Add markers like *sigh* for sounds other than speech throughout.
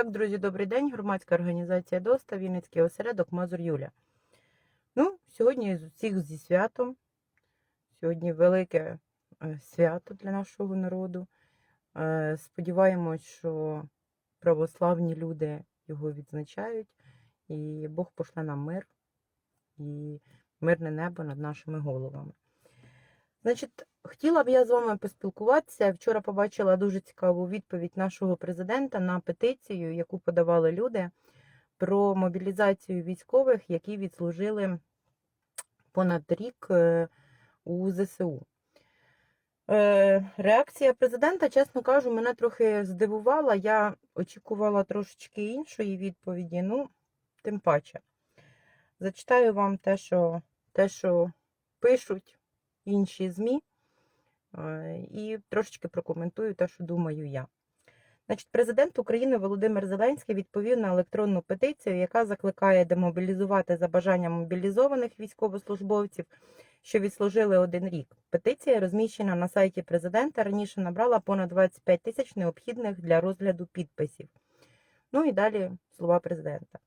Так, друзі, добрий день. Громадська організація ДОСТА, Вінницький осередок Мазур Юля. Ну, сьогодні з усіх зі святом. Сьогодні велике е, свято для нашого народу. Е, Сподіваємось, що православні люди його відзначають, і Бог пошле нам мир і мирне небо над нашими головами. Значить, хотіла б я з вами поспілкуватися. Вчора побачила дуже цікаву відповідь нашого президента на петицію, яку подавали люди про мобілізацію військових, які відслужили понад рік е, у ЗСУ. Е, Реакція президента, чесно кажу, мене трохи здивувала. Я очікувала трошечки іншої відповіді, ну, тим паче. Зачитаю вам те, що, те, що пишуть інші ЗМІ, і трошечки прокоментую те, що думаю я. Значить, президент України Володимир Зеленський відповів на електронну петицію, яка закликає демобілізувати за бажанням мобілізованих військовослужбовців, що відслужили один рік. Петиція розміщена на сайті президента. Раніше набрала понад 25 тисяч необхідних для розгляду підписів. Ну і далі слова президента.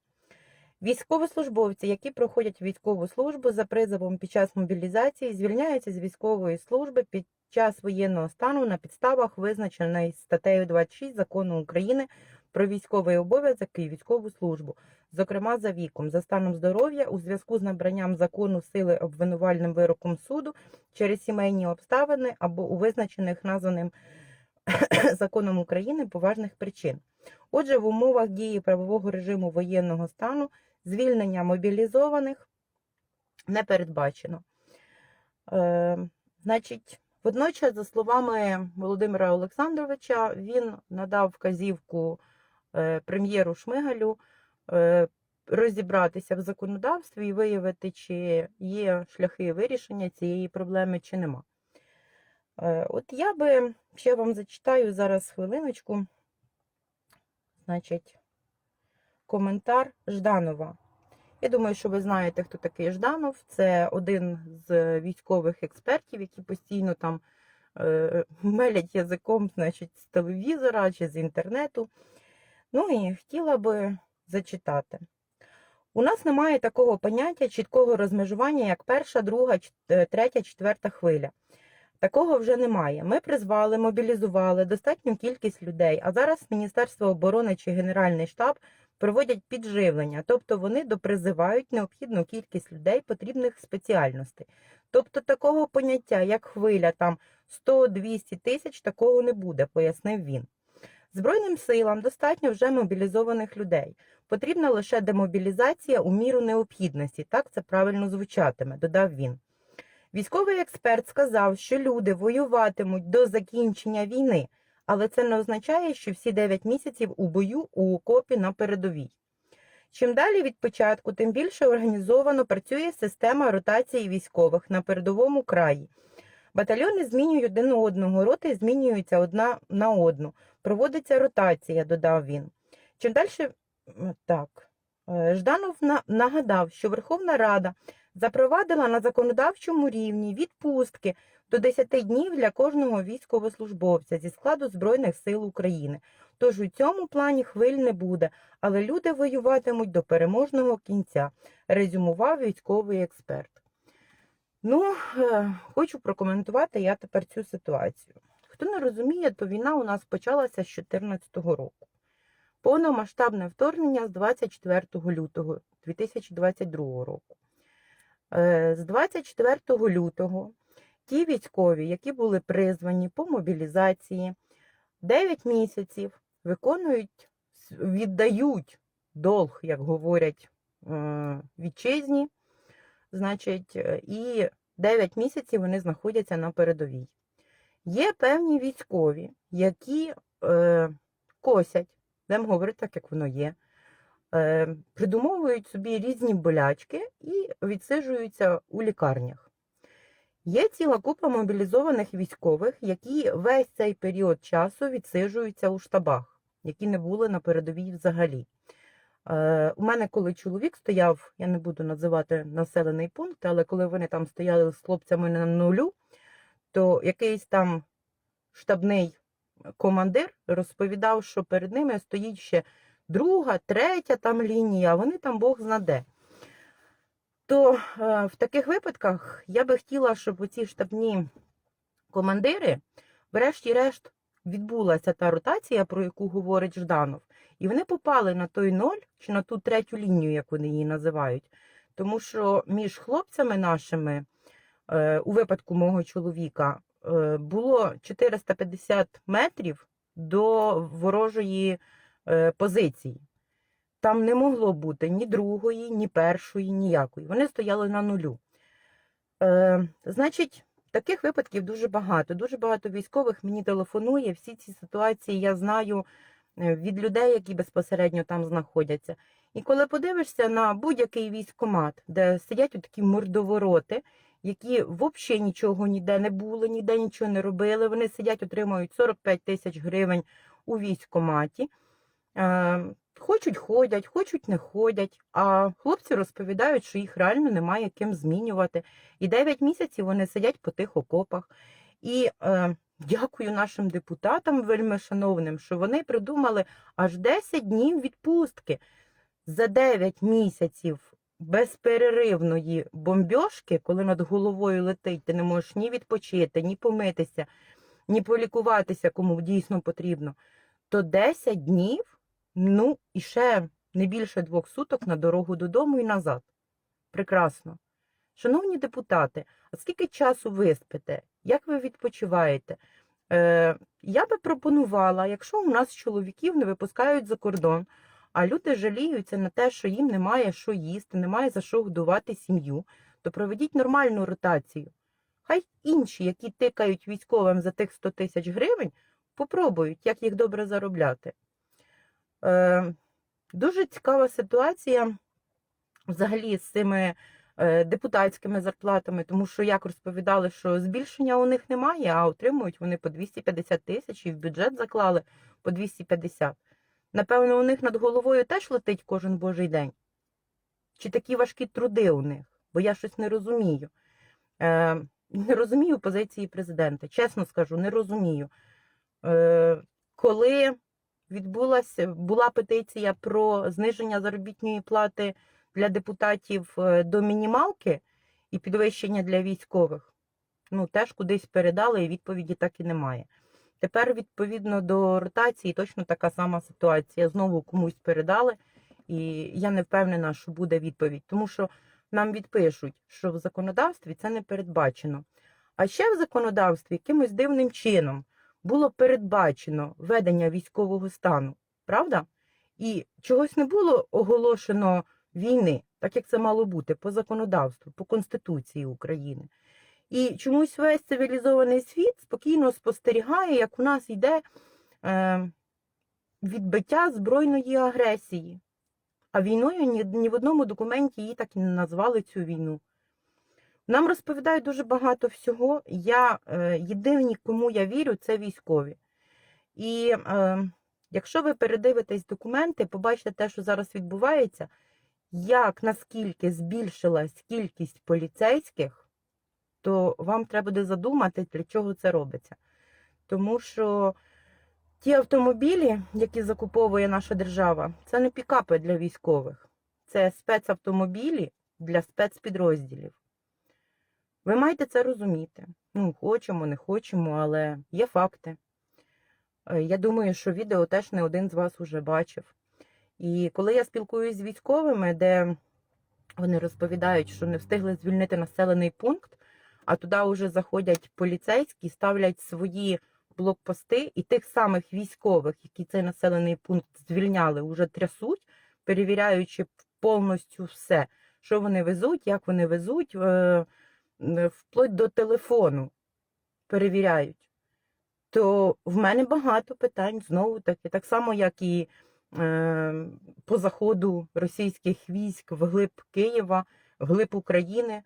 Військовослужбовці, які проходять військову службу за призовом під час мобілізації, звільняються з військової служби під час воєнного стану на підставах, визначеної статтею 26 закону України про військовий обов'язок і військову службу, зокрема за віком, за станом здоров'я у зв'язку з набранням закону сили обвинувальним вироком суду через сімейні обставини або у визначених названим *coughs* законом України поважних причин. Отже, в умовах дії правового режиму воєнного стану звільнення мобілізованих не передбачено. Е, значить, водночас, за словами Володимира Олександровича, він надав вказівку е, прем'єру Шмигалю е, розібратися в законодавстві і виявити, чи є шляхи вирішення цієї проблеми, чи нема. Е, от я би ще вам зачитаю зараз хвилиночку. Значить, коментар Жданова. Я думаю, що ви знаєте, хто такий Жданов. Це один з військових експертів, які постійно там е, мелять язиком значить, з телевізора чи з інтернету. Ну і хотіла би зачитати. У нас немає такого поняття чіткого розмежування, як перша, друга, третя, четверта хвиля. Такого вже немає. Ми призвали, мобілізували достатню кількість людей, а зараз Міністерство оборони чи Генеральний штаб проводять підживлення, тобто вони допризивають необхідну кількість людей потрібних спеціальностей. Тобто такого поняття, як хвиля, там 100-200 тисяч, такого не буде, пояснив він. Збройним силам достатньо вже мобілізованих людей. Потрібна лише демобілізація у міру необхідності. Так це правильно звучатиме, додав він. Військовий експерт сказав, що люди воюватимуть до закінчення війни, але це не означає, що всі 9 місяців у бою у окопі на передовій. Чим далі від початку, тим більше організовано працює система ротації військових на передовому краї. Батальйони змінюють один одного, роти змінюються одна на одну. Проводиться ротація, додав він. Чим далі так. Е, Жданов нагадав, що Верховна Рада запровадила на законодавчому рівні відпустки до 10 днів для кожного військовослужбовця зі складу Збройних сил України. Тож у цьому плані хвиль не буде, але люди воюватимуть до переможного кінця, резюмував військовий експерт. Ну, е, хочу прокоментувати я тепер цю ситуацію. Хто не розуміє, то війна у нас почалася з 2014 року. Повномасштабне вторгнення з 24 лютого 2022 року. Е, З 24 лютого ті військові, які були призвані по мобілізації, 9 місяців виконують, віддають долг, як говорять е, вітчизні, значить, е, і 9 місяців вони знаходяться на передовій. Є певні військові, які е, косять, будемо говорити так, як воно є, е, придумовують собі різні болячки і відсиджуються у лікарнях. Є ціла купа мобілізованих військових, які весь цей період часу відсиджуються у штабах, які не були на передовій взагалі. Е, у мене, коли чоловік стояв, я не буду називати населений пункт, але коли вони там стояли з хлопцями на нулю, то якийсь там штабний командир розповідав, що перед ними стоїть ще друга, третя там лінія, а вони там Бог знаде. То е, в таких випадках я би хотіла, щоб оці штабні командири, врешті-решт, відбулася та ротація, про яку говорить Жданов, і вони попали на той ноль чи на ту третю лінію, як вони її називають. Тому що між хлопцями нашими, е, у випадку мого чоловіка, е, було 450 метрів до ворожої позиції. Там не могло бути ні другої, ні першої, ніякої. Вони стояли на нулю. Е, значить, таких випадків дуже багато. Дуже багато військових мені телефонує. Всі ці ситуації я знаю е, від людей, які безпосередньо там знаходяться. І коли подивишся на будь-який військкомат, де сидять такі мордовороти, які взагалі нічого ніде не було, ніде нічого не робили, вони сидять, отримують 45 тисяч гривень у військкоматі. Е, Хочуть ходять, хочуть не ходять. А хлопці розповідають, що їх реально немає ким змінювати. І 9 місяців вони сидять по тих окопах. І е, дякую нашим депутатам, вельми шановним, що вони придумали аж 10 днів відпустки. За 9 місяців безперервної бомбьошки, коли над головою летить, ти не можеш ні відпочити, ні помитися, ні полікуватися, кому дійсно потрібно, то 10 днів. Ну, і ще не більше двох суток на дорогу додому і назад. Прекрасно. Шановні депутати, а скільки часу ви спите? Як ви відпочиваєте? Е, я би пропонувала, якщо у нас чоловіків не випускають за кордон, а люди жаліються на те, що їм немає що їсти, немає за що годувати сім'ю, то проведіть нормальну ротацію. Хай інші, які тикають військовим за тих 100 тисяч гривень, попробують, як їх добре заробляти. Е, Дуже цікава ситуація взагалі з цими е, депутатськими зарплатами, тому що як розповідали, що збільшення у них немає, а отримують вони по 250 тисяч і в бюджет заклали по 250. Напевно, у них над головою теж летить кожен божий день. Чи такі важкі труди у них? Бо я щось не розумію. Е, Не розумію позиції президента. Чесно скажу, не розумію. Е, Коли відбулася була петиція про зниження заробітної плати для депутатів е, до мінімалки і підвищення для військових. Ну, теж кудись передали, і відповіді так і немає. Тепер, відповідно до ротації, точно така сама ситуація. Знову комусь передали, і я не впевнена, що буде відповідь, тому що нам відпишуть, що в законодавстві це не передбачено. А ще в законодавстві якимось дивним чином було передбачено ведення військового стану, правда? І чогось не було оголошено війни, так як це мало бути по законодавству, по Конституції України. І чомусь весь цивілізований світ спокійно спостерігає, як у нас йде е, відбиття збройної агресії. А війною ні, ні в одному документі її так і не назвали цю війну. Нам розповідають дуже багато всього. Я е, єдині, кому я вірю, це військові. І е, якщо ви передивитесь документи, побачите те, що зараз відбувається, як наскільки збільшилась кількість поліцейських, то вам треба буде задумати, для чого це робиться. Тому що ті автомобілі, які закуповує наша держава, це не пікапи для військових, це спецавтомобілі для спецпідрозділів. Ви маєте це розуміти. Ну, хочемо, не хочемо, але є факти. Е, Я думаю, що відео теж не один з вас уже бачив. І коли я спілкуюсь з військовими, де вони розповідають, що не встигли звільнити населений пункт, а туди вже заходять поліцейські, ставлять свої блокпости, і тих самих військових, які цей населений пункт звільняли, вже трясуть, перевіряючи повністю все, що вони везуть, як вони везуть. Е, вплоть до телефону перевіряють, то в мене багато питань знову таки, так само, як і е, по заходу російських військ вглиб Києва, вглиб України,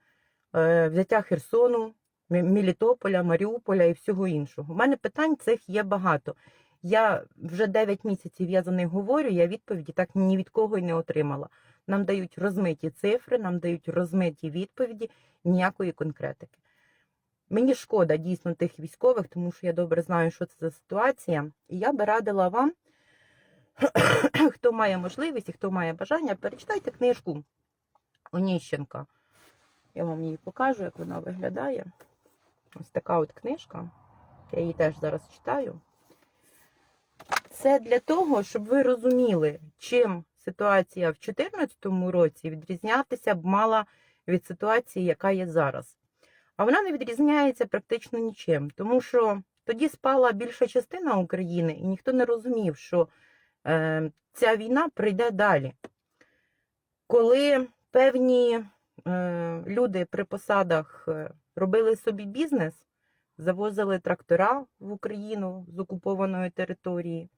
е, взяття Херсону, Мелітополя, Маріуполя і всього іншого. У мене питань цих є багато. Я вже 9 місяців я за них говорю, я відповіді так ні від кого й не отримала. Нам дають розмиті цифри, нам дають розмиті відповіді, ніякої конкретики. Мені шкода дійсно тих військових, тому що я добре знаю, що це за ситуація. І я би радила вам, *clears throat* хто має можливість і хто має бажання, перечитайте книжку Оніщенка. Я вам її покажу, як вона виглядає. Ось така от книжка. Я її теж зараз читаю. Це для того, щоб ви розуміли, чим ситуація в 2014 році відрізнятися б мала від ситуації, яка є зараз. А вона не відрізняється практично нічим, тому що тоді спала більша частина України, і ніхто не розумів, що е, ця війна прийде далі. Коли певні е, люди при посадах е, робили собі бізнес, завозили трактора в Україну з окупованої території,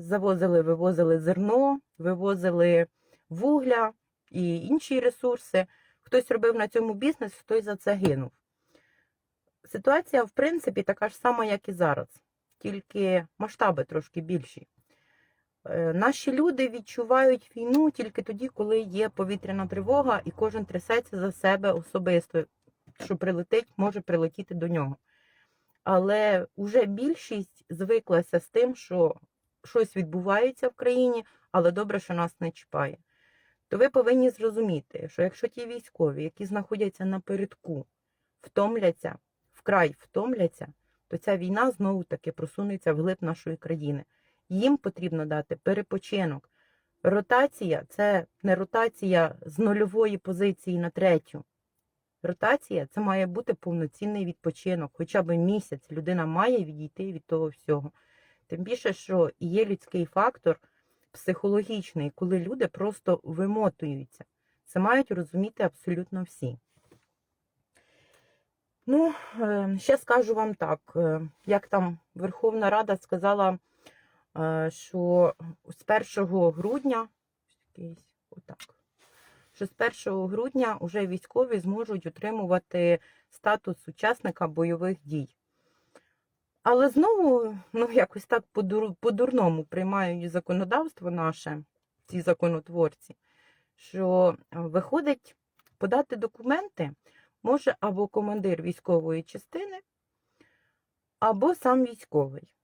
завозили, вивозили зерно, вивозили вугля і інші ресурси. Хтось робив на цьому бізнес, хтось за це гинув. Ситуація, в принципі, така ж сама, як і зараз, тільки масштаби трошки більші. Е, Наші люди відчувають війну тільки тоді, коли є повітряна тривога, і кожен трясеться за себе особисто, що прилетить, може прилетіти до нього. Але вже більшість звиклася з тим, що щось відбувається в країні, але добре, що нас не чіпає. То ви повинні зрозуміти, що якщо ті військові, які знаходяться напередку, втомляться, вкрай втомляться, то ця війна знову таки просунеться вглиб нашої країни. Їм потрібно дати перепочинок. Ротація це не ротація з нульової позиції на третю. Ротація це має бути повноцінний відпочинок. Хоча б місяць людина має відійти від того всього. Тим більше, що є людський фактор психологічний, коли люди просто вимотуються. Це мають розуміти абсолютно всі. Ну, е, ще скажу вам так, е, як там Верховна Рада сказала, е, що з 1 грудня, отак, що з 1 грудня вже військові зможуть отримувати статус учасника бойових дій. Але знову, ну, якось так по-дур- по-дурному приймають законодавство наше, ці законотворці, що е, виходить подати документи може або командир військової частини, або сам військовий.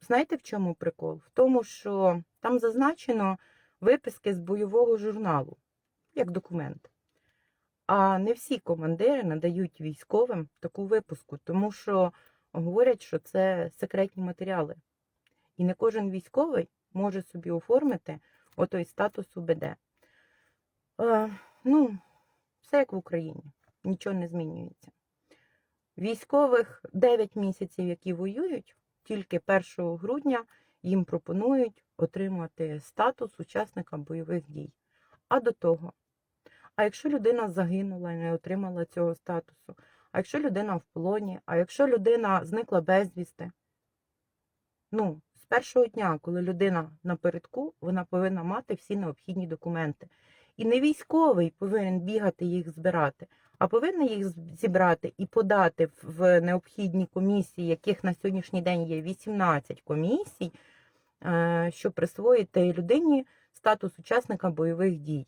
Знаєте, в чому прикол? В тому, що там зазначено виписки з бойового журналу, як документ. А не всі командири надають військовим таку випуску, тому що говорять, що це секретні матеріали. І не кожен військовий може собі оформити отой статус УБД. Е, ну, все як в Україні, нічого не змінюється. Військових 9 місяців, які воюють, тільки 1 грудня їм пропонують отримати статус учасника бойових дій. А до того, а якщо людина загинула і не отримала цього статусу, а якщо людина в полоні, а якщо людина зникла безвісти, ну, з першого дня, коли людина напередку, вона повинна мати всі необхідні документи. І не військовий повинен бігати їх збирати, а повинен їх зібрати і подати в необхідні комісії, яких на сьогоднішній день є 18 комісій, е, щоб присвоїти людині статус учасника бойових дій.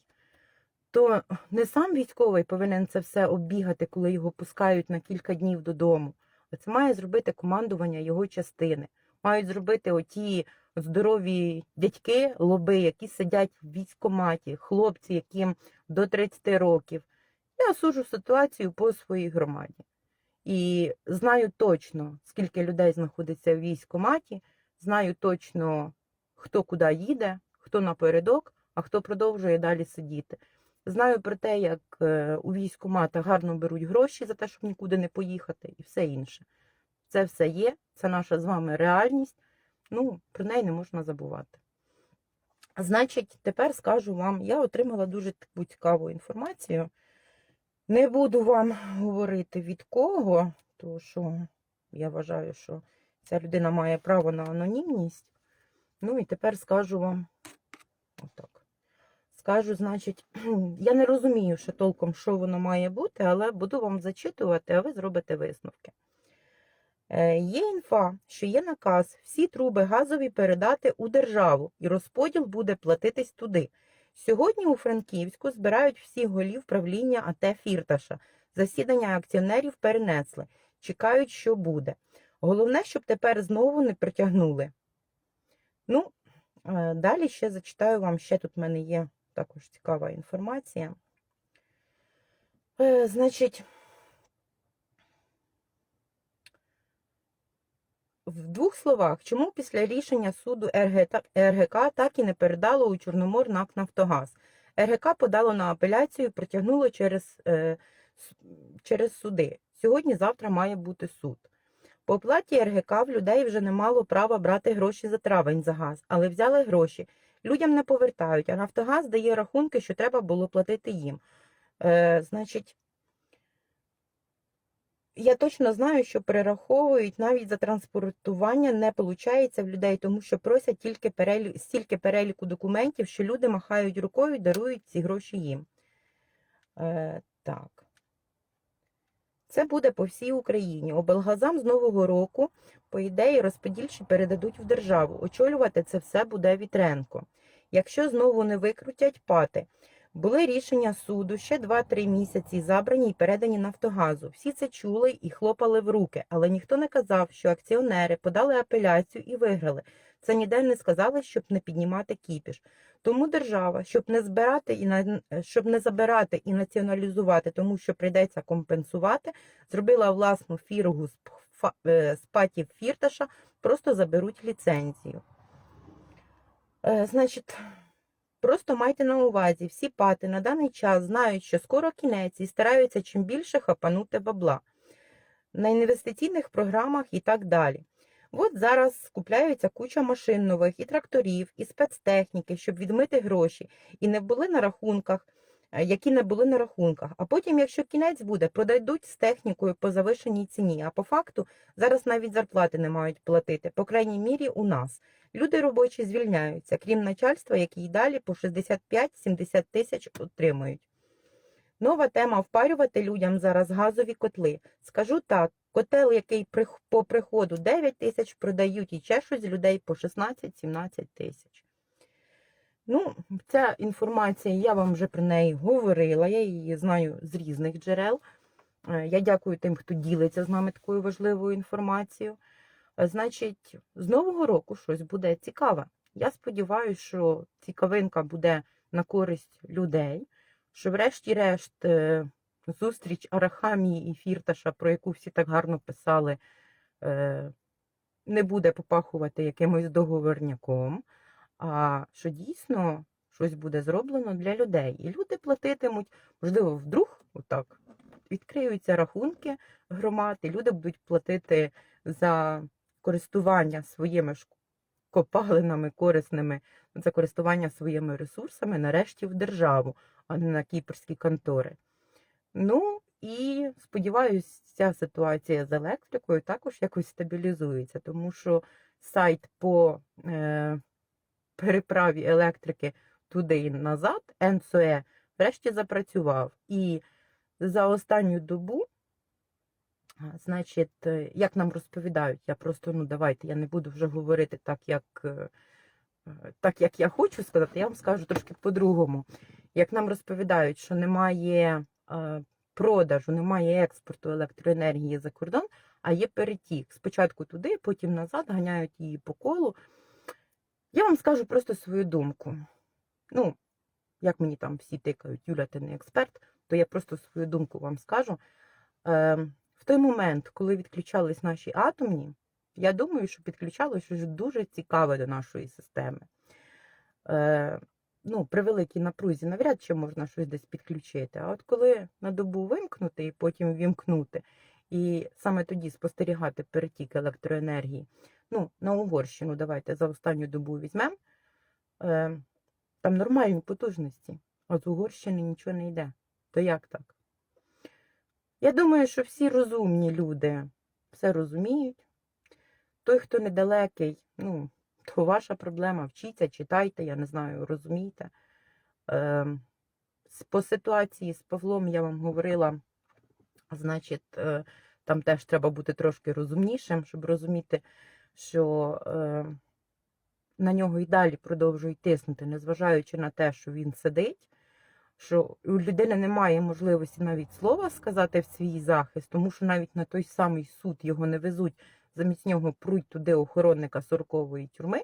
То не сам військовий повинен це все оббігати, коли його пускають на кілька днів додому. А це має зробити командування його частини. Мають зробити оті здорові дядьки, лоби, які сидять в військкоматі, хлопці, яким до 30 років. Я осуджу ситуацію по своїй громаді. І знаю точно, скільки людей знаходиться в військкоматі, знаю точно, хто куди їде, хто напередок, а хто продовжує далі сидіти. Знаю про те, як е, у військкоматах гарно беруть гроші за те, щоб нікуди не поїхати, і все інше. Це все є, це наша з вами реальність. Ну, про неї не можна забувати. Значить, тепер скажу вам, я отримала дуже таку цікаву інформацію. Не буду вам говорити від кого, тому що я вважаю, що ця людина має право на анонімність. Ну і тепер скажу вам отак. Скажу, значить, *clears throat* я не розумію, що толком, що воно має бути, але буду вам зачитувати, а ви зробите висновки. Е, Є інфа, що є наказ всі труби газові передати у державу, і розподіл буде платитись туди. Сьогодні у Франківську збирають всіх голів правління АТ Фірташа. Засідання акціонерів перенесли. Чекають, що буде. Головне, щоб тепер знову не притягнули. Ну, Е, Далі ще зачитаю вам, ще тут в мене є також цікава інформація. Е, Значить, в двох словах, чому після рішення суду РГК так і не передало у Чорномор НАК Нафтогаз? РГК подало на апеляцію, притягнуло через, е, через суди. Сьогодні-завтра має бути суд. По оплаті РГК в людей вже не мало права брати гроші за травень за газ, але взяли гроші. Людям не повертають, а Нафтогаз дає рахунки, що треба було платити їм. Е, значить, я точно знаю, що перераховують навіть за транспортування не виходить в людей, тому що просять тільки перелі... стільки переліку документів, що люди махають рукою і дарують ці гроші їм. Е, так. Це буде по всій Україні. Облгазам з нового року, по ідеї, розподільчі передадуть в державу. Очолювати це все буде Вітренко. Якщо знову не викрутять пати. Були рішення суду ще 2-3 місяці забрані і передані Нафтогазу. Всі це чули і хлопали в руки, але ніхто не казав, що акціонери подали апеляцію і виграли. Це ніде не сказали, щоб не піднімати кіпіш. Тому держава, щоб не збирати і на щоб не забирати і націоналізувати, тому що прийдеться компенсувати, зробила власну фіргу з е, патів фірташа, просто заберуть ліцензію. Е, Значить, просто майте на увазі, всі пати на даний час знають, що скоро кінець і стараються чим більше хапанути бабла. На інвестиційних програмах і так далі. От зараз купляються куча машин нових, і тракторів, і спецтехніки, щоб відмити гроші, і не були на рахунках, які не були на рахунках. А потім, якщо кінець буде, продадуть з технікою по завишеній ціні. А по факту зараз навіть зарплати не мають платити, по крайній мірі у нас. Люди робочі звільняються, крім начальства, які й далі по 65-70 тисяч отримують. Нова тема впарювати людям зараз газові котли. Скажу так, котел, який по приходу 9 тисяч продають і чешуть з людей по 16-17 тисяч. Ну, ця інформація, я вам вже про неї говорила, я її знаю з різних джерел. Е, Я дякую тим, хто ділиться з нами такою важливою інформацією. Е, Значить, з нового року щось буде цікаве. Я сподіваюся, що цікавинка буде на користь людей, що врешті-решт е, зустріч Арахамії і Фірташа, про яку всі так гарно писали, не буде попахувати якимось договорняком, а що дійсно щось буде зроблено для людей. І люди платитимуть, можливо, вдруг отак відкриються рахунки громад, і люди будуть платити за користування своїми копалинами корисними, за користування своїми ресурсами нарешті в державу, а не на кіпрські контори. Ну і сподіваюся, ця ситуація з електрикою також якось стабілізується, тому що сайт по е, переправі електрики туди і назад, НСОЕ, врешті запрацював. І за останню добу, значить, е, як нам розповідають, я просто, ну давайте, я не буду вже говорити так, як, е, е, так, як я хочу сказати, я вам скажу трошки по-другому. Як нам розповідають, що немає продажу, немає експорту електроенергії за кордон, а є перетік. Спочатку туди, потім назад, ганяють її по колу. Я вам скажу просто свою думку. Ну, як мені там всі тикають, Юля, ти не експерт, то я просто свою думку вам скажу. Е, в той момент, коли відключались наші атомні, я думаю, що підключалося щось дуже цікаве до нашої системи. Е, ну, при великій напрузі навряд чи можна щось десь підключити. А от коли на добу вимкнути і потім вімкнути, і саме тоді спостерігати перетік електроенергії, ну, на Угорщину давайте за останню добу візьмемо, е, там нормальні потужності, а з Угорщини нічого не йде. То як так? Я думаю, що всі розумні люди все розуміють. Той, хто недалекий, ну, то ваша проблема. Вчіться, читайте, я не знаю, розумійте. Е, по ситуації з Павлом я вам говорила, значить, е, там теж треба бути трошки розумнішим, щоб розуміти, що е, на нього і далі продовжують тиснути, незважаючи на те, що він сидить, що у людини немає можливості навіть слова сказати в свій захист, тому що навіть на той самий суд його не везуть, замість нього пруть туди охоронника 40-ї тюрми.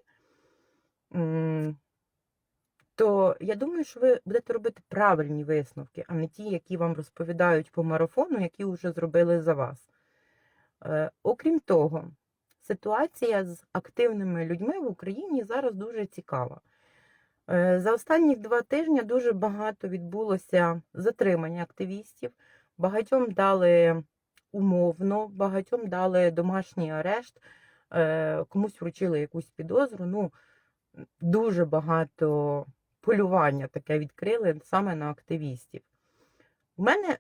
то я думаю, що ви будете робити правильні висновки, а не ті, які вам розповідають по марафону, які вже зробили за вас. Е, окрім того, ситуація з активними людьми в Україні зараз дуже цікава. Е, За останні два тижні дуже багато відбулося затримання активістів, багатьом дали умовно, багатьом дали домашній арешт, е, комусь вручили якусь підозру. Ну, дуже багато полювання таке відкрили саме на активістів. У мене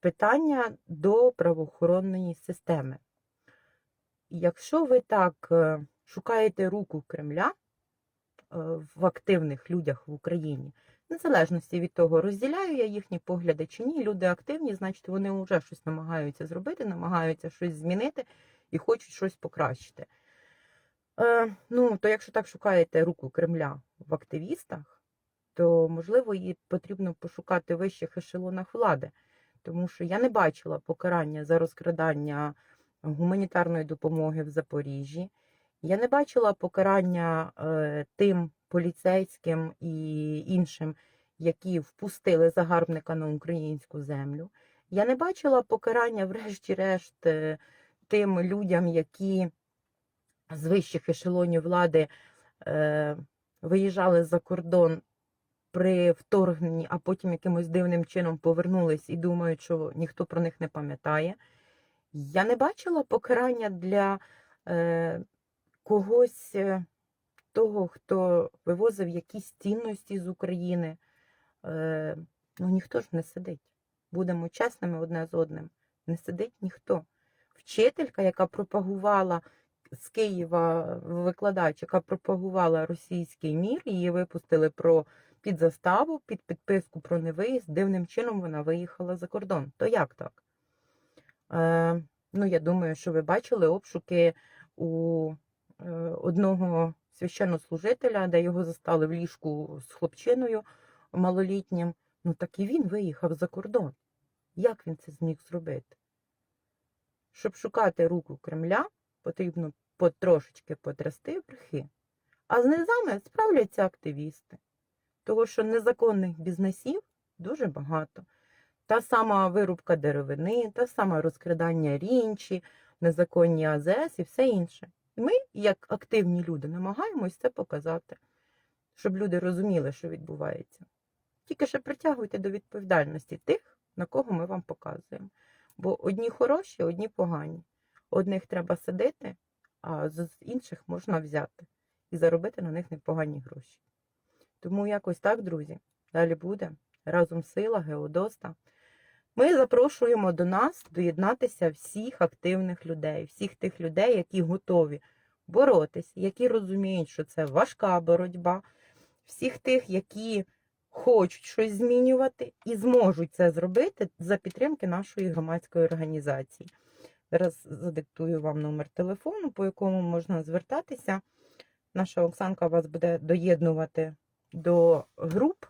питання до правоохоронної системи. Якщо ви так е, шукаєте руку Кремля е, в активних людях в Україні, незалежності від того, розділяю я їхні погляди чи ні, люди активні, значить вони вже щось намагаються зробити, намагаються щось змінити і хочуть щось покращити. Е, ну, то якщо так шукаєте руку Кремля в активістах, то можливо її потрібно пошукати в вищих ешелонах влади, тому що я не бачила покарання за розкрадання гуманітарної допомоги в Запоріжжі. Я не бачила покарання е, тим поліцейським і іншим, які впустили загарбника на українську землю. Я не бачила покарання, врешті-решт, е, тим людям, які з вищих ешелонів влади е, виїжджали за кордон при вторгненні, а потім якимось дивним чином повернулись і думають, що ніхто про них не пам'ятає. Я не бачила покарання для е, когось е, того, хто вивозив якісь цінності з України. Е, ну ніхто ж не сидить. Будемо чесними одне з одним. Не сидить ніхто. Вчителька, яка пропагувала з Києва викладач, яка пропагувала російський мір, її випустили про під заставу, під підписку про невиїзд. Дивним чином вона виїхала за кордон. То як так? Е, ну, я думаю, що ви бачили обшуки у е, одного священнослужителя, де його застали в ліжку з хлопчиною малолітнім. Ну так і він виїхав за кордон. Як він це зміг зробити? Щоб шукати руку Кремля, потрібно потрошечки потрясти брехи. А з низами справляться активісти. Того, що незаконних бізнесів дуже багато. Та сама вирубка деревини, та сама розкрадання рінчі, незаконні АЗС і все інше. І ми, як активні люди, намагаємось це показати, щоб люди розуміли, що відбувається. Тільки ще притягуйте до відповідальності тих, на кого ми вам показуємо. Бо одні хороші, одні погані. Одних треба сидити, а з інших можна взяти і заробити на них непогані гроші. Тому якось так, друзі, далі буде. Разом сила, Геодоста. Ми запрошуємо до нас доєднатися всіх активних людей, всіх тих людей, які готові боротися, які розуміють, що це важка боротьба, всіх тих, які хочуть щось змінювати і зможуть це зробити за підтримки нашої громадської організації. Зараз задиктую вам номер телефону, по якому можна звертатися. Наша Оксанка вас буде доєднувати до груп.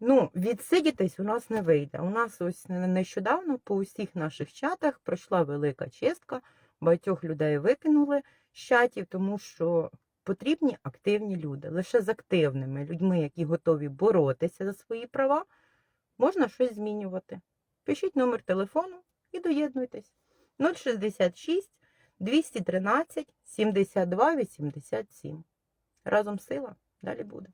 Ну, відсидітись у нас не вийде. У нас ось нещодавно по усіх наших чатах пройшла велика чистка. Багатьох людей викинули з чатів, тому що потрібні активні люди. Лише з активними людьми, які готові боротися за свої права, можна щось змінювати. Пишіть номер телефону і доєднуйтесь. 066 213 72 87. Разом сила. Далі буде.